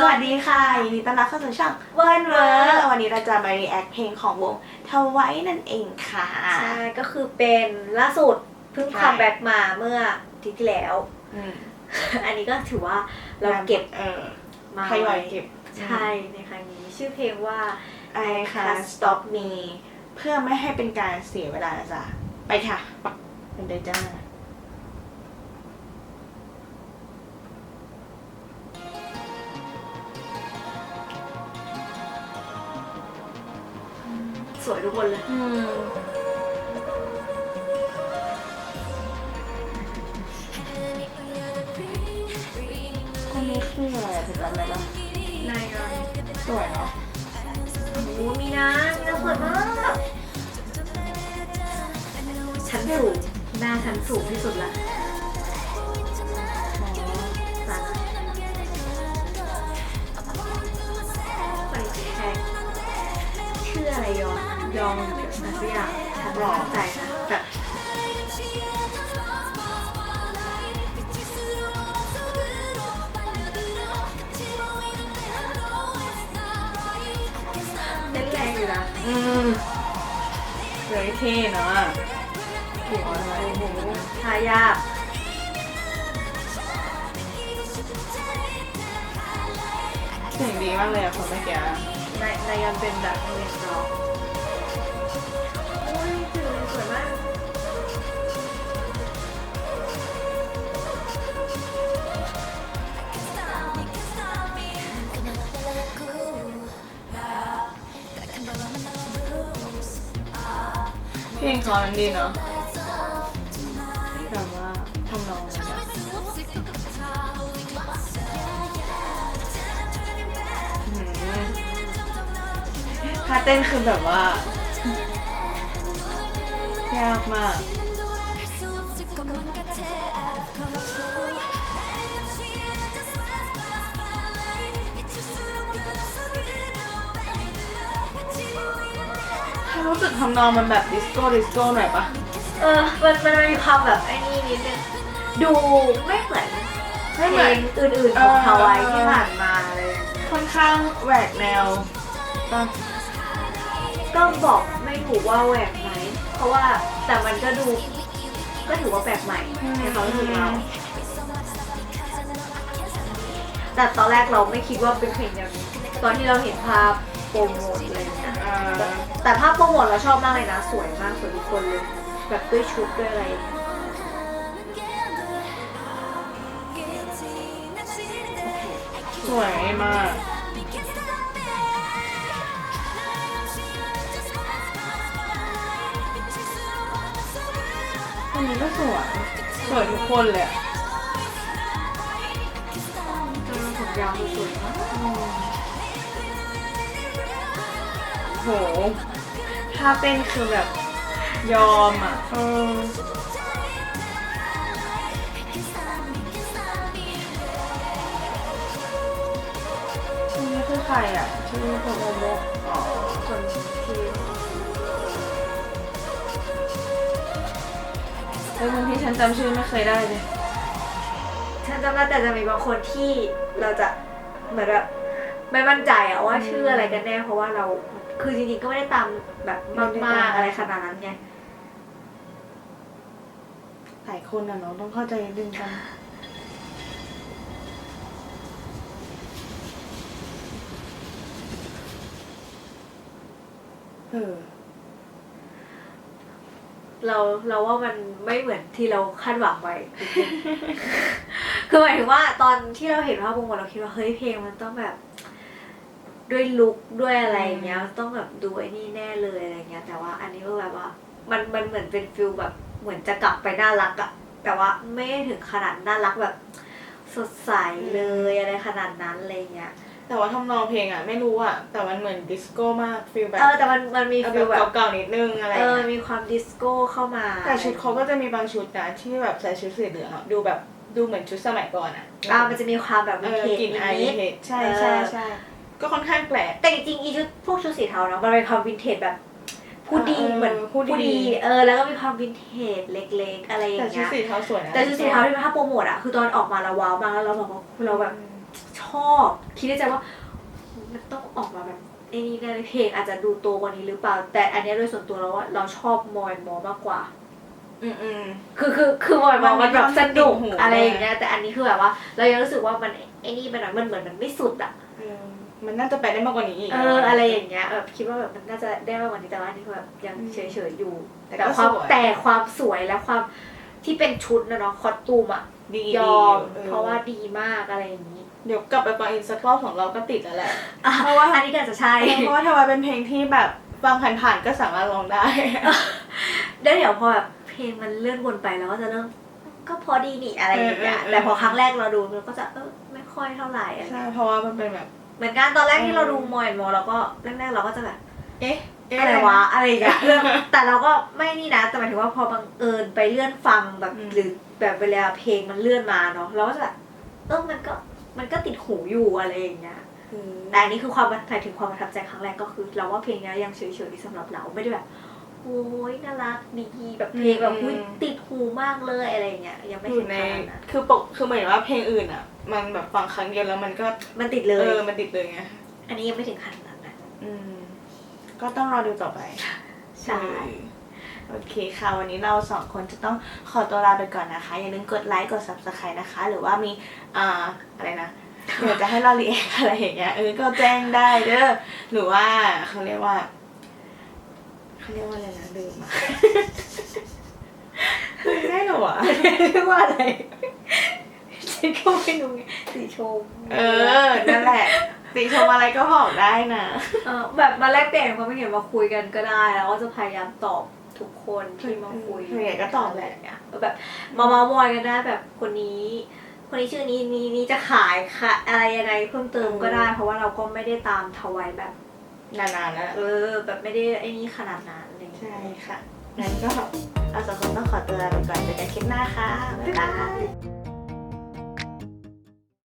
สวัสดีค่ะยินดีต้อนรับเข้าสู่ช่องเวิร์นเวิร์วันนี้เราจะมา react เพลงของวงทวายนั่นเองค่ะ ใช่ก็คือเป็นล่าสุดเพิ่งใช่คัมแบ็กมาเมื่ออาทิตย์ที่แล้ว อืมอันนี้ก็ถือว่าเราเก็บเออมาทยอยเก็บใช่ในครั้งนี้ชื่อเพลงว่า I can't stop me เพื่อไม่ให้เป็นการเสียเวลานะจ๊ะไปค่ะ ปักเป็นเดจ้า สวยทุกคนเลยอืมคนนี้คืออะไรอะถึงจำได้ปะนายกันสวยเนาะโอ้โหมีนะมีนะสวยมากชั้นสูงหน้าชั้นสูงที่สุดละ ยองอะไรสักอย่างฉันไม่เข้าใจนะแต่เล่นแรงอยู่นะอืมสวยเท่เนาะเก่งมากโอ้โหทายากเสียงดีมากเลยอะคนเมื่อกี้ในในยันเป็นแบบเรียนร้องโอ้ยถือสวยมาก เพลงเขามันดีเนาะแบบว่าทำนองมันแบบอื้อหือท่าเต้นคือแบบว่า ยากมากถ้ารู้สึกทำนองมันแบบดิสโก้ดิสโก้หน่อยปะเออ มันมันมีความแบบไอ้นี่นิดนึง ดูไม่เหมือนไม่เพเหมืลอนงอื่นๆของเออฮาวายที่ผ่านมาเลย ค่อนข้างแหวกแนวปะก็บอกไม่ถูกว่าแหวกไหม เพราะว่าแต่มันก็ดู ก็ถือว่าแปลกใหม่ในความรู้สึกเรา แต่ตอนแรกเราไม่คิดว่าเป็นเพลงแนวนี้ตอนที่เราเห็นภาพโปรโมทอะไรเงี้ยอ่าแต่ภาพโปรโมทเราชอบมากเลยนะ สวยมากสวยทุกคนเลยแบบด้วยชุดด้วยอะไรสวยมาก คนนี้ก็สวยสวยทุกคนเลยอะจนผมยาวสวยมากโหท่าเต้นคือแบบยอมอะเออชื่อนี้คือใครอะ ชื่อโคโมโมะอ๋อคน เออคนที่ฉันจำชื่อไม่เคยได้เลย ฉันจำได้แต่จะมีบางคนที่เราจะเหมือนแบบไม่มั่นใจอะว่าชื่ออะไรกันแน่เพราะว่าเราคือจริงๆก็ไม่ได้ตามแบบมากๆอะไรขนาดนั้นไงหลายคนอะเนาะต้องเข้าใจดึงกันเออ เราเราว่ามันไม่เหมือนที่เราคาดหวังไว้ คือหมายถึงว่าตอนที่เราเห็นภาพวงเราคิดว่าเฮ้ยเพลงมันต้องแบบ ด้วยลุคด้วยอะไรอย่างเงี้ย ต้องแบบดูไอ้นี่แน่เลยอะไรเงี้ย แต่ว่าอันนี้ก็แบบว่า มันมันเหมือนเป็นฟิลแบบเหมือนจะกลับไปน่ารักอะแต่ว่าไม่ได้ถึงขนาดน่ารักแบบ สดใสเลยอะไรขนาดนั้นอะไรเงี้ย แต่ว่าทำนองเพลงอะ ไม่รู้อะ แต่มันเหมือนดิสโก้มากฟีลแบบเออแต่มันมันมีเอาฟิลแบแบบบเก่าๆนิดนึงอะไรอเอย่างอเงี้ยมีความดิสโก้เข้ามา แต่ชุดเขาก็จะมีบางชุดนะที่แบบใส่ชุดสีเหลืองอะดูแบบดูเหมือนชุดสมัยก่อนอะอ่ามันจะมีความแบบเอวินอเทจกลิ่นไอนิดเทจใช่เออใช่ใช่ก็ค่อนข้างแปลกแต่จริงๆอีชุดพวกชุดสีเทาเนาะมันเป็นความวินเทจแบบผู้ดีเออเหมือนผู้ดีเออแล้วก็มีความวินเทจเล็ก ๆ อะไรอย่าแต่งชุดเงี้ยสีเทาสวยนะแต่ชุดสีเทาที่เป็นภาพโปรโมทอะคือตอนออกมาเราว้าวมากแล้วเราแบบว่าเราแบบชช อบ คิดในใจว่ามันต้องออกมาแบบไอ้นี่แน่เลยเพลงอาจจะดูโตกว่านี้หรือเปล่า แต่อันเนี้ยโดยส่วนตัวเราว่าเราชอบมอยมอมากกว่า อืมอืม คือคือคือมอยมอมันแบบสนุกมันมีความสนุก อะไรอย่างเงี้ยแต่อันนี้คือแบบว่า เรายังรู้สึกว่ามันไอ้นี่ไปหน่อยมันเหมือนมันไม่สุดอะเออมันน่าจะไปได้มากกว่านี้อีกเอออะไรอย่างเงี้ยแบบคิดว่าแบบมันน่าจะได้มากกว่านี้แต่ว่าอันนี้คือแบบยังอืมเฉยๆอยู่ แต่แต่ก็ความสวยแต่ความสวยและความที่เป็นชุดนะเนาะคอสตูมอะดียอม ดีเพราะว่าดีมากอะไรอย่างนี้ เดี๋ยวกลับไปฟังอีกสักรอบของเราก็ติดแล้วแหละ เพเพราะราะว่าว่า อันนี้ก็อาจจะใช่ เพราะว่าทวายเป็นเพลงที่แบบฟังผ่านๆก็สามารถร้องได้ แล้วเดี๋ยวพอแบบเพลงมันเลื่อนวนไปเราก็จะเริ่มก็พอดีนี่อะไรอย่างเงี้ย เออเออเออ แต่พอครั้งแรกเราดูเราก็จะเออไม่ค่อยเท่าไหร่อะไรใช่เงี้ยเพราะว่ามันเป็นแบบ เหมือนกันตอนแรกที่เออเราดูมอยมอเราก็แรกๆเราก็จะแบบ เอ๊ะเอ๊ะอะไรวะอะไรอย่างเงี้ยเรื่องแต่เราก็ไม่นี่นะแต่หมายถึงว่าพอบังเอิญไปเลื่อนฟังแบบอืม หรือแบบเวลาเพลงมันเลื่อนมาเนาะเราก็จะแบบเออมันก็ มันก็ติดหูอยู่อะไรอย่างเงี้ยอืมแต่อันนี้คือความหมายถึงความประทับใจครั้งแรกก็คือ เราว่าเพลงเนี้ยยังเฉยๆสำหรับเราไม่ได้แบบโอ้ยน่ารักดีแบบเพลงแบบอุ๊ยติดหูมากเลยอะไรอย่างเงี้ยยังไม่อถึยู่งในขนาดนั้นคือปกคือหมายถึงว่าเพลงอื่นอะ มันแบบฟังครั้งเดียวแล้วมันก็มันติดเลเอยอมันติดเลยไงอันนี้ยังไม่ถึงขนาดนั้นนะอืมก็ต้องรอดูต่อไปใช่ โอเคค่ะ วันนี้เราสองคนจะต้องขอตัวลาไปก่อนนะคะ อย่าลืมกดไลค์กด subscribe นะคะ หรือว่ามีอ่าอะไรนะเดี๋ยวจะให้เราเรียกอะไรอย่างเงี้ยเออก็แจ้งได้เด้อหรือว่าเขาเรียกว่าเขาเรียกว่าอะไรนะลืมอะได้เหรอวะเรียกว่าอะไรฉันก็ไม่รู้ไงสีชมเออนั่นแหละติชมอะไรก็บอกได้นะเออแบบมาแลกเปลี่ยนความคิดเห็นมาคุยกันก็ได้แล้วก็จะพยายามตอบ ทุกคนที่มาคุยส่วนใหญ่ก็ตอบแหละเงี้ยแบบมาเมามอยกันได้แบบคนนี้คนนี้ชื่อนี้นี้นี้จะขายค่ะ อะไรยังไงเพิ่มเติมก็ได้ เพราะว่าเราก็ไม่ได้ตามทวายแบบนานๆแล้วเออ แบบไม่ได้ไอ้นี่ขนาดนั้นอะไรอย่างเงี้ยใช่ค่ะงั้นก็เราสองคนต้องขอตัวลาไปก่อนเจอกันคลิปหน้าค่ะบ๊ายบาย